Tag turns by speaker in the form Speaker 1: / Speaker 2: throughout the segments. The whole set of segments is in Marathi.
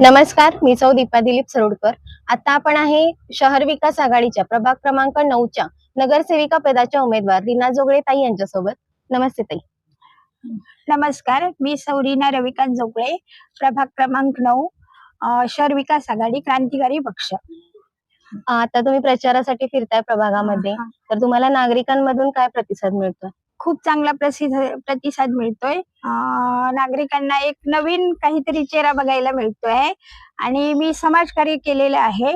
Speaker 1: नमस्कार मी सौ दीपा दिलीप सरोडकर. आता आपण आहे शहर विकास आघाडीच्या प्रभाग क्रमांक नऊच्या नगरसेविका पदाच्या उमेदवार रीना जोगळे ताई यांच्यासोबत. नमस्ते ताई.
Speaker 2: नमस्कार मी सौरीना रविकांत जोगळे प्रभाग क्रमांक नऊ अं, शहर विकास आघाडी क्रांतिकारी पक्ष.
Speaker 1: आता तुम्ही प्रचारासाठी फिरताय प्रभागामध्ये.
Speaker 2: हा.
Speaker 1: तर तुम्हाला नागरिकांमधून काय प्रतिसाद मिळतो
Speaker 2: खूप चांगला प्रसिद्ध प्रतिसाद मिळतोय. नागरिकांना एक नवीन काहीतरी चेहरा बघायला मिळतोय. आणि मी समाजकार्य केलेलं आहे.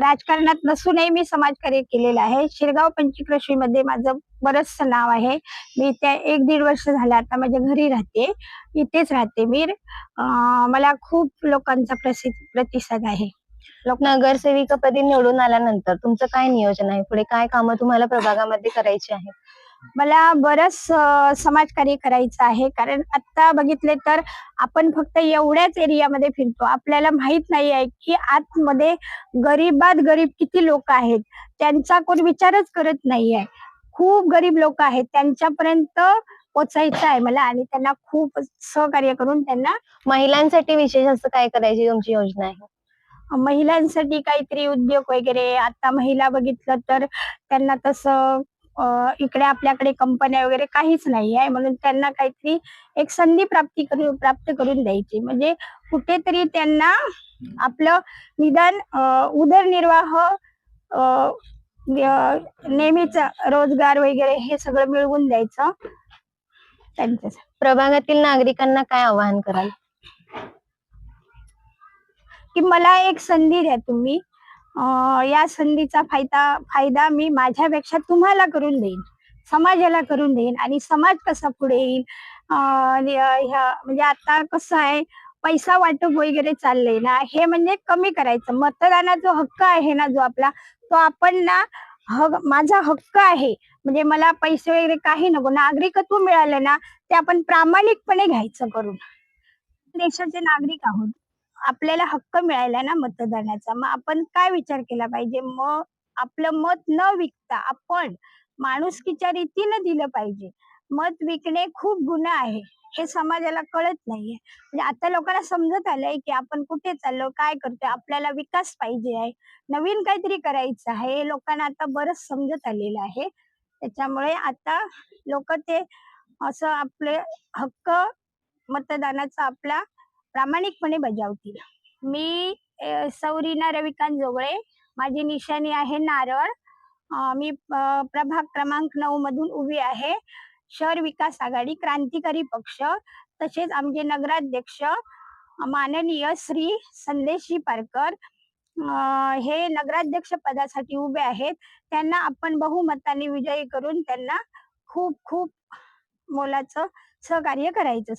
Speaker 2: राजकारणात नसूनही मी समाजकार्य केलेलं आहे. शिरगाव पंचकृषी मध्ये माझं बरचसं नाव आहे. मी त्या एक दीड वर्ष झालं आता माझ्या घरी राहते. इथेच राहते मी मला खूप लोकांचा प्रसिद्ध प्रतिसाद आहे.
Speaker 1: नगरसेविका पदी निवडून आल्यानंतर तुमचं काय नियोजन आहे? पुढे काय कामं तुम्हाला प्रभागामध्ये करायची आहे
Speaker 2: मला बरंच समाजकार्य करायचं आहे. कारण आता बघितले तर आपण फक्त एवढ्याच एरियामध्ये फिरतो. आपल्याला माहीत नाही आहे की आतमध्ये गरीबात गरीब किती लोक आहेत. त्यांचा कोण विचारच करत नाही आहे. खूप गरीब लोक आहेत. त्यांच्यापर्यंत पोचायचं आहे मला आणि त्यांना खूप सहकार्य करून त्यांना
Speaker 1: महिलांसाठी विशेष असं काय करायची तुमची योजना आहे?
Speaker 2: महिलांसाठी काहीतरी उद्योग वगैरे. आता महिला बघितलं तर त्यांना तसं इकडे आपल्याकडे कंपन्या वगैरे काहीच नाही आहे. म्हणून त्यांना काहीतरी एक संधी प्राप्ती करून प्राप्त करून द्यायची. म्हणजे कुठेतरी त्यांना आपलं निदान उदरनिर्वाह नेहमीच रोजगार वगैरे हे सगळं मिळवून द्यायचं. त्यांच्यासाठी
Speaker 1: प्रभागातील नागरिकांना काय आवाहन कराल?
Speaker 2: की मला एक संधी द्या तुम्ही. या संधीचा फायदा फायदा मी माझ्यापेक्षा तुम्हाला करून देईन. समाजाला करून देईन आणि समाज कसा पुढे येईल? ह्या म्हणजे आता कसं आहे पैसा वाटप वगैरे चाललंय ना हे म्हणजे कमी करायचं. मतदानाचा जो हक्क आहे ना जो आपला तो आपण ना हक माझा हक्क आहे. म्हणजे मला पैसे वगैरे काही नको नागरिकत्व मिळालं ना ते आपण प्रामाणिकपणे घ्यायचं करून. देशाचे नागरिक आहोत. आपल्याला हक्क मिळाला ना मतदानाचा. मग आपण काय विचार केला पाहिजे? मग आपलं मत न विकता आपण माणुसकीच्या रीतीनं दिलं पाहिजे. मत विकणे खूप गुन्हा आहे. हे समाजाला कळत नाहीये. म्हणजे आता लोकांना समजत आलंय की आपण कुठे चाललो काय करतोय आपल्याला विकास पाहिजे आहे. नवीन काहीतरी करायचं आहे. हे लोकांना आता बरंच समजत आलेलं आहे. त्याच्यामुळे आता लोक ते असं आपले हक्क मतदानाचा आपला प्रामाणिकपणे बजावतील. मी सौरीना रविकांत जोगळे माझी निशाणी आहे नारळ. मी प्रभाग क्रमांक नऊ मधून उभी आहे. शहर विकास आघाडी क्रांतिकारी पक्ष तसेच आमचे नगराध्यक्ष माननीय श्री संदेशी पारकर. हे नगराध्यक्ष पदासाठी उभे आहेत. त्यांना आपण बहुमताने विजयी करून त्यांना खूप खूप मोलाचं सहकार्य करायचं.